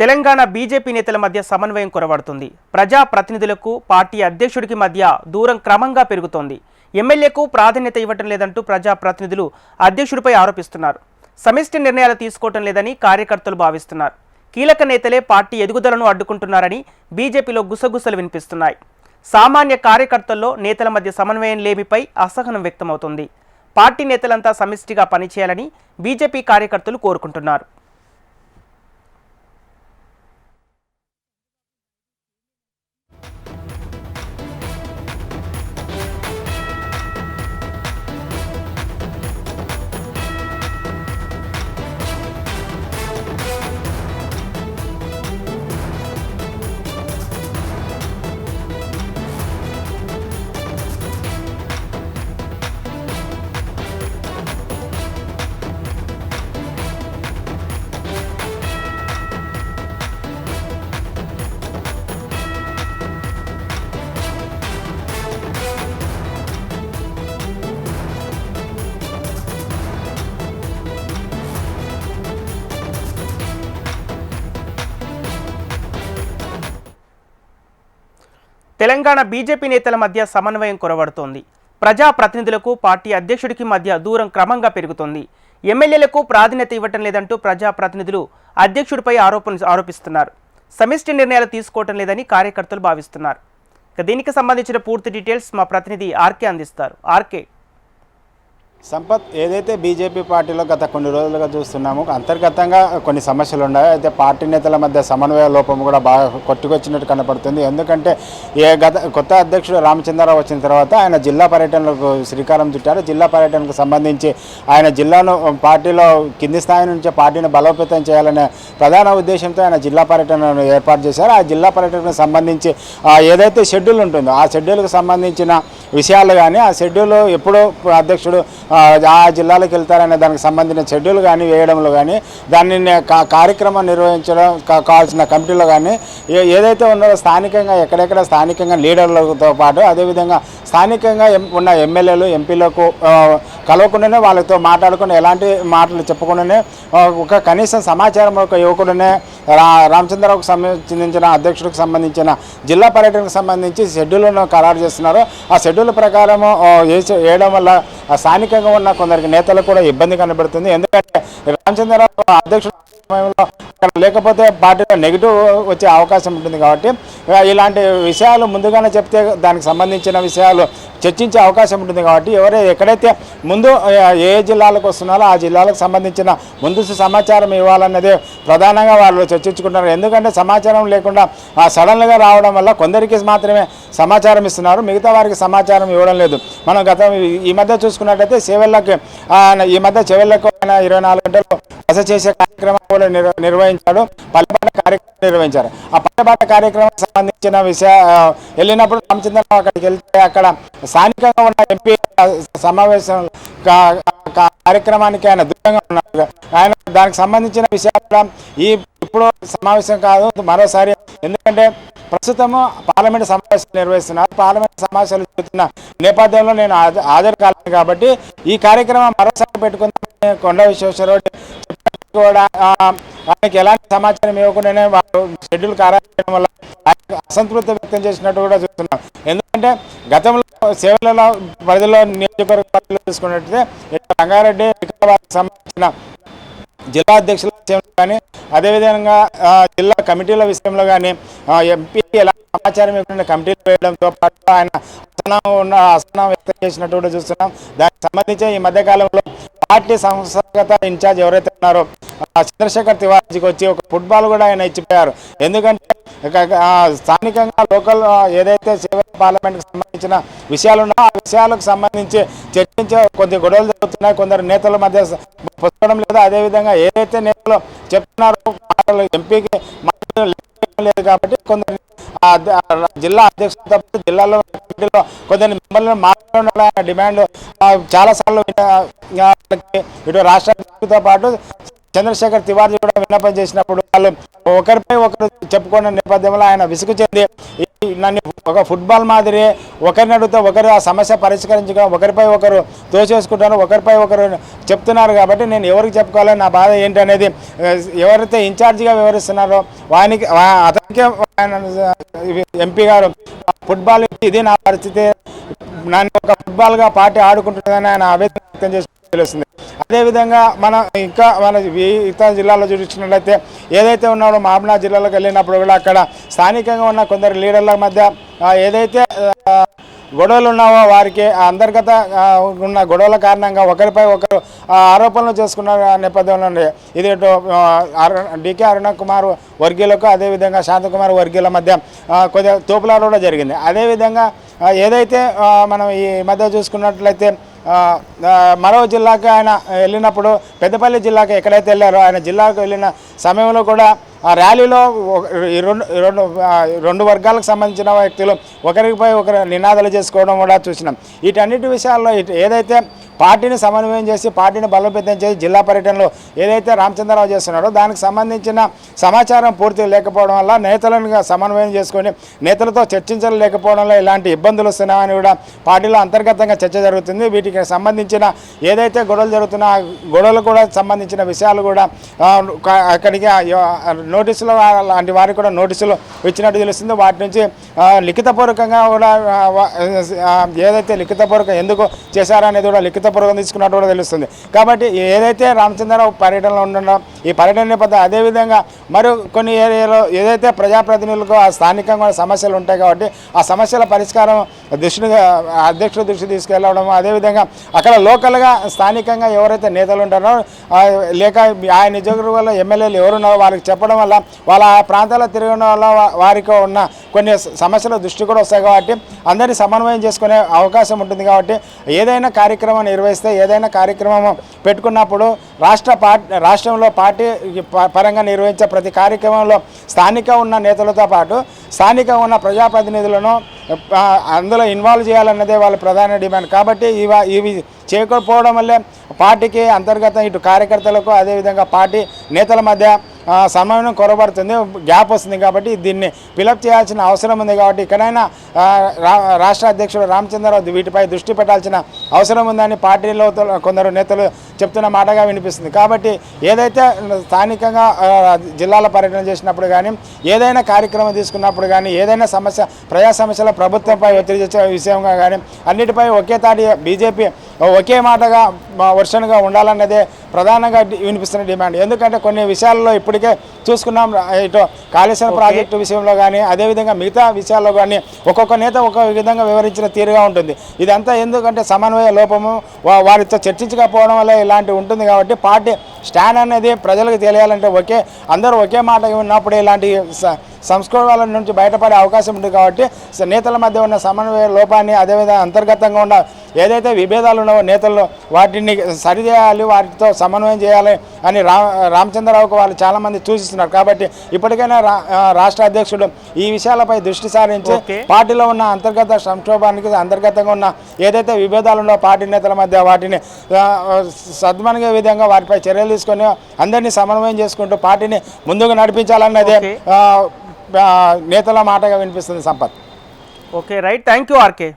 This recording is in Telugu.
తెలంగాణ బీజేపీ నేతల మధ్య సమన్వయం కొరబడుతుంది ప్రజా ప్రతినిధులకు పార్టీ అధ్యక్షుడికి మధ్య దూరం క్రమంగా పెరుగుతోంది. ఎమ్మెల్యేకు ప్రాధాన్యత ఇవ్వటం లేదంటూ ప్రజా ప్రతినిధులు అధ్యక్షుడిపై ఆరోపిస్తున్నారు. సమిష్టి నిర్ణయాలు తీసుకోవటం లేదని కార్యకర్తలు భావిస్తున్నారు. కీలక నేతలే పార్టీ ఎదుగుదలను అడ్డుకుంటున్నారని బీజేపీలో గుసగుసలు వినిపిస్తున్నాయి. సామాన్య కార్యకర్తల్లో నేతల మధ్య సమన్వయం లేమిపై అసహనం వ్యక్తమవుతుంది. పార్టీ నేతలంతా సమిష్టిగా పనిచేయాలని బీజేపీ కార్యకర్తలు కోరుకుంటున్నారు. తెలంగాణ బీజేపీ నేతల మధ్య సమన్వయం కొరవడుతోంది. ప్రజా ప్రతినిధులకు పార్టీ అధ్యక్షుడికి మధ్య దూరం క్రమంగా పెరుగుతోంది. ఎమ్మెల్యేలకు ప్రాధాన్యత ఇవ్వటం లేదంటూ ప్రజా ప్రతినిధులు అధ్యక్షుడిపై ఆరోపణ ఆరోపిస్తున్నారు. సమిష్టి నిర్ణయాలు తీసుకోవటం లేదని కార్యకర్తలు భావిస్తున్నారు. దీనికి సంబంధించిన పూర్తి డీటెయిల్స్ మా ప్రతినిధి ఆర్కే అందిస్తారు. ఆర్కే. సంపత్ ఏదైతే బీజేపీ పార్టీలో గత కొన్ని రోజులుగా చూస్తున్నామో అంతర్గతంగా కొన్ని సమస్యలు ఉన్నాయి అయితే పార్టీ నేతల మధ్య సమన్వయ లోపం కూడా బాగా కొట్టుకొచ్చినట్టు కనపడుతుంది. ఎందుకంటే ఏ గత కొత్త అధ్యక్షుడు రామచంద్రరావు వచ్చిన తర్వాత ఆయన జిల్లా పర్యటనలకు శ్రీకారం చుట్టారు. జిల్లా పర్యటనకు సంబంధించి ఆయన జిల్లాను పార్టీలో కింది స్థాయి నుంచి పార్టీని బలోపేతం చేయాలనే ప్రధాన ఉద్దేశంతో ఆయన జిల్లా పర్యటనను ఏర్పాటు చేశారు. ఆ జిల్లా పర్యటనకు సంబంధించి ఏదైతే షెడ్యూల్ ఉంటుందో ఆ షెడ్యూల్కు సంబంధించిన విషయాలు కానీ ఆ షెడ్యూల్ ఎప్పుడో అధ్యక్షుడు ఆ, జిల్లాలకు వెళ్తారనే దానికి సంబంధించిన షెడ్యూల్ కానీ వేయడంలో కానీ దాన్ని కా- కార్యక్రమం నిర్వహించడం కావాల్సిన కమిటీలో కానీ ఏ- ఏదైతే ఉన్నదో స్థానికంగా ఎక్కడెక్కడ స్థానికంగా లీడర్లతో పాటు అదేవిధంగా స్థానికంగా ఉన్న ఎమ్మెల్యేలు ఎంపీలకు కలవకుండానే వాళ్ళతో మాట్లాడుకుని ఎలాంటి మాటలు చెప్పకుండానే ఒక కనీసం సమాచారం ఒక యువకుడునే రామచంద్రరావుకు సంబంధించిన అధ్యక్షుడికి సంబంధించిన జిల్లా పర్యటనకు సంబంధించి షెడ్యూల్ను ఖరారు చేస్తున్నారు. ఆ షెడ్యూల్ ప్రకారం వేయడం వల్ల స్థానికంగా ఉన్న కొందరికి నేతలకు కూడా ఇబ్బంది కనబడుతుంది. ఎందుకంటే రామచంద్రరావు అధ్యక్షుడు సమయంలో అక్కడ లేకపోతే పార్టీలో నెగిటివ్ వచ్చే అవకాశం ఉంటుంది కాబట్టి ఇలాంటి విషయాలు ముందుగానే చెప్తే దానికి సంబంధించిన విషయాలు చర్చించే అవకాశం ఉంటుంది కాబట్టి ఎవరే ఎక్కడైతే ముందు ఏ జిల్లాలకు వస్తున్నారో ఆ జిల్లాలకు సంబంధించిన ముందుస్తు సమాచారం ఇవ్వాలన్నదే ప్రధానంగా వాళ్ళు చర్చించుకుంటున్నారు. ఎందుకంటే సమాచారం లేకుండా సడన్గా రావడం వల్ల కొందరికి మాత్రమే సమాచారం ఇస్తున్నారు. మిగతా వారికి సమాచారం ఇవ్వడం లేదు. మనం గత ఈ మధ్య చూసుకున్నట్టయితే సేవెళ్ళకి ఈ మధ్య చెవెళ్ళకు ఇరవై నాలుగు గంటలు బస చేసే కార్యక్రమం కూడా నిర్వహించాడు పల్లెపాట కార్యక్రమం నిర్వహించారు. ఆ పల్లెపాట కార్యక్రమానికి సంబంధించిన విషయ వెళ్ళినప్పుడు రామచంద్రరావు అక్కడికి వెళ్తే అక్కడ స్థానికంగా ఉన్న ఎంపీ సమావేశం కార్యక్రమానికి ఆయన దూరంగా ఉన్నారు. ఆయన దానికి సంబంధించిన విషయాలు కూడా ఈ ఇప్పుడు సమావేశం కాదు మరోసారి ఎందుకంటే ప్రస్తుతము పార్లమెంట్ సమావేశాలు నిర్వహిస్తున్నారు. పార్లమెంట్ సమావేశాలు జరుగుతున్న నేపథ్యంలో నేను హాజరు కాలేను కాబట్టి ఈ కార్యక్రమం మరోసారి పెట్టుకుందామని కొండ విశ్వేశ్వరరావు కూడా ఆయనకి ఎలాంటి సమాచారం ఇవ్వకుండానే వాళ్ళు షెడ్యూల్ ఖరారు వల్ల ఆయనకు అసంతృప్తి వ్యక్తం చేసినట్టు కూడా చూస్తున్నాం. ఎందుకంటే గతంలో సేవల పరిధిలో నియోజకవర్గాలు తీసుకున్నట్టయితే ఇక్కడ రంగారెడ్డి వికారాబాద్కి సంబంధించిన జిల్లా అధ్యక్షుల విషయంలో కానీ అదేవిధంగా ఆ, జిల్లా కమిటీల విషయంలో కానీ ఎంపీ ఎలా సమాచారం ఇవ్వకుండా కమిటీలు వేయడంతో పాటు ఆయన అసనం ఉన్న అసనం వ్యక్తం చేసినట్టు కూడా చూస్తున్నాం. దానికి సంబంధించి ఈ మధ్యకాలంలో పార్టీ సంస్థాగత ఇన్ఛార్జ్ ఎవరైతే ఉన్నారో చంద్రశేఖర్ తివారీకి వచ్చి ఒక ఫుట్బాల్ కూడా ఆయన ఇచ్చిపోయారు. ఎందుకంటే ఇక, స్థానికంగా లోకల్ ఏదైతే సేవ పార్లమెంట్కి సంబంధించిన విషయాలు ఉన్నాయో ఆ విషయాలకు సంబంధించి చర్చించే కొద్ది గొడవలు జరుగుతున్నాయి. కొందరు నేతల మధ్య పుస్తకం లేదా. అదేవిధంగా ఏదైతే నేతలు చెప్తున్నారో ఎంపీకి లేదు కాబట్టి కొందరు జిల్లా అధ్యక్షులతో పాటు జిల్లాలో కమిటీలో కొందరు మిమ్మల్ని మాట్లాడాలనే డిమాండ్ చాలా సార్లు ఇటు రాష్ట్రంతో పాటు చంద్రశేఖర్ తివారీ కూడా విన్నపం చేసినప్పుడు వాళ్ళు ఒకరిపై ఒకరు చెప్పుకున్న నేపథ్యంలో ఆయన విసుగు చెంది ఈ నన్ను ఒక ఫుట్బాల్ మాదిరి ఒకరిని అడిగితే ఒకరు ఆ సమస్య పరిష్కరించడం ఒకరిపై ఒకరు తోచేసుకుంటారు ఒకరిపై ఒకరు చెప్తున్నారు కాబట్టి నేను ఎవరికి చెప్పుకోవాలి నా బాధ ఏంటి అనేది ఎవరైతే ఇన్ఛార్జిగా వివరిస్తున్నారో వానికి అతనికే ఎంపీ గారు ఫుట్బాల్ ఇది నా పరిస్థితి. నన్ను ఒక ఫుట్బాల్గా పార్టీ ఆడుకుంటుందని ఆయన ఆవేదన వ్యక్తం చేసి తెలుస్తుంది. అదేవిధంగా మనం ఇంకా మన ఇతర జిల్లాలో చూసినట్లయితే ఏదైతే ఉన్నాడో మామనాథ్ జిల్లాలోకి వెళ్ళినప్పుడు కూడా అక్కడ స్థానికంగా ఉన్న కొందరు లీడర్ల మధ్య ఏదైతే గొడవలు ఉన్నావో వారికి అంతర్గత ఉన్న గొడవల కారణంగా ఒకరిపై ఒకరు ఆరోపణలు చేసుకున్న నేపథ్యంలో ఇది డికే అరుణ కుమార్ వర్గీయులకు అదేవిధంగా శాంతకుమార్ వర్గీయుల మధ్య కొద్దిగా తోపులాట కూడా జరిగింది. అదేవిధంగా ఏదైతే మనం ఈ మధ్య చూసుకున్నట్లయితే మరో జిల్లాకి ఆయన వెళ్ళినప్పుడు పెద్దపల్లి జిల్లాకి ఎక్కడైతే వెళ్ళారో ఆయన జిల్లాకు వెళ్ళిన సమయంలో కూడా ఆ ర్యాలీలో ఒక- రెండు రెండు రెండు వర్గాలకు సంబంధించిన వ్యక్తులు ఒకరిపై ఒకరు నినాదాలు చేసుకోవడం కూడా చూసినాం. వీటన్నిటి విషయాల్లో ఏదైతే పార్టీని సమన్వయం చేసి పార్టీని బలోపేతం చేసి జిల్లా పర్యటనలో ఏదైతే రామచంద్రరావు చేస్తున్నాడో దానికి సంబంధించిన సమాచారం పూర్తిగా లేకపోవడం వల్ల నేతలను సమన్వయం చేసుకొని నేతలతో చర్చించలేకపోవడంలో ఇలాంటి ఇబ్బందులు వస్తున్నాయని కూడా పార్టీలో అంతర్గతంగా చర్చ జరుగుతుంది. వీటికి సంబంధించిన ఏదైతే గొడవలు జరుగుతున్నా గొడవలు కూడా సంబంధించిన విషయాలు కూడా అక్కడికి నోటీసులు లాంటి వారికి కూడా నోటీసులు ఇచ్చినట్టు తెలుస్తుంది. వాటి నుంచి లిఖితపూర్వకంగా కూడా ఏదైతే లిఖితపూర్వకం ఎందుకు చేశారనేది కూడా లిఖితపూర్వకం తీసుకున్నట్టు కూడా తెలుస్తుంది. కాబట్టి ఏదైతే రామచంద్రరావు పర్యటనలో ఉండడం ఈ పర్యటన నేపథ్యం అదేవిధంగా మరి కొన్ని ఏరియాలో ఏదైతే ప్రజాప్రతినిధులకు ఆ స్థానికంగా సమస్యలు ఉంటాయి కాబట్టి ఆ సమస్యల పరిష్కారం దృష్టిని అధ్యక్షుల దృష్టి తీసుకెళ్ళడం అదేవిధంగా అక్కడ లోకల్గా స్థానికంగా ఎవరైతే నేతలు ఉంటారో లేక ఆ నియోజకవర్గంలో ఎమ్మెల్యేలు ఎవరున్నారో వారికి చెప్పడం వల్ల వాళ్ళ ప్రాంతాల్లో తిరగడం వల్ల వారికి ఉన్న కొన్ని సమస్యల దృష్టి కూడా వస్తాయి కాబట్టి అందరినీ సమన్వయం చేసుకునే అవకాశం ఉంటుంది కాబట్టి ఏదైనా కార్యక్రమం నిర్వహిస్తే ఏదైనా కార్యక్రమం పెట్టుకున్నప్పుడు రాష్ట్ర పార్టీ రాష్ట్రంలో పార్టీ ప- పరంగా నిర్వహించే ప్రతి కార్యక్రమంలో స్థానిక ఉన్న నేతలతో పాటు స్థానిక ఉన్న ప్రజాప్రతినిధులను అందులో ఇన్వాల్వ్ చేయాలన్నదే వాళ్ళ ప్రధాన డిమాండ్. కాబట్టి ఇవి ఇవి చేయకపోవడం వల్లే పార్టీకి అంతర్గత ఇటు కార్యకర్తలకు అదేవిధంగా పార్టీ నేతల మధ్య సమయం కొరబడుతుంది గ్యాప్ వస్తుంది కాబట్టి దీన్ని ఫిలప్ చేయాల్సిన అవసరం ఉంది కాబట్టి ఇక్కడైనా రా- రాష్ట్ర అధ్యక్షుడు రామచంద్రరావు వీటిపై దృష్టి పెట్టాల్సిన అవసరం ఉందని పార్టీలో కొందరు నేతలు చెప్తున్న మాటగా వినిపిస్తుంది. కాబట్టి ఏదైతే స్థానికంగా జిల్లాల పర్యటన చేసినప్పుడు కానీ ఏదైనా కార్యక్రమం తీసుకున్నప్పుడు కానీ ఏదైనా సమస్య ప్రజా సమస్యల ప్రభుత్వంపై ఒత్తిడి తెచ్చే విషయంగా కానీ అన్నిటిపై ఒకే తాటి బీజేపీ ఒకే మాటగా వర్షన్గా ఉండాలన్నదే ప్రధానంగా వినిపిస్తున్న డిమాండ్. ఎందుకంటే కొన్ని విషయాల్లో ఇప్పుడు ఇప్పటికే చూసుకున్నాం ఇటు కాళేశ్వరం ప్రాజెక్టు విషయంలో కానీ అదేవిధంగా మిగతా విషయాల్లో కానీ ఒక్కొక్క నేత ఒక్కొక్క విధంగా వివరించిన తీరుగా ఉంటుంది. ఇదంతా ఎందుకంటే సమన్వయ లోపము వారితో చర్చించకపోవడం వల్ల ఇలాంటి ఉంటుంది కాబట్టి పార్టీ స్టాండ్ అనేది ప్రజలకు తెలియాలంటే ఒకే అందరూ ఒకే మాట ఉన్నప్పుడు ఇలాంటి సంస్కృతాల నుంచి బయటపడే అవకాశం ఉంది కాబట్టి నేతల మధ్య ఉన్న సమన్వయ లోపాన్ని అదేవిధంగా అంతర్గతంగా ఉన్న ఏదైతే విభేదాలు ఉన్నావో నేతల్లో వాటిని సరిచేయాలి వాటితో సమన్వయం చేయాలి అని రా రామచంద్రరావుకు వాళ్ళు చాలామంది సూచిస్తున్నారు. కాబట్టి ఇప్పటికైనా రాష్ట్ర అధ్యక్షుడు ఈ విషయాలపై దృష్టి సారించి. పార్టీలో ఉన్న అంతర్గత సంక్షోభానికి అంతర్గతంగా ఉన్న ఏదైతే విభేదాలు ఉన్నాయో పార్టీ నేతల మధ్య వాటిని సద్మనిగే విధంగా వాటిపై చర్యలు తీసుకొని అందరినీ సమన్వయం చేసుకుంటూ పార్టీని ముందుకు నడిపించాలన్నదే నేతల మాటగా వినిపిస్తుంది Sampath. Okay right. Thank you RK.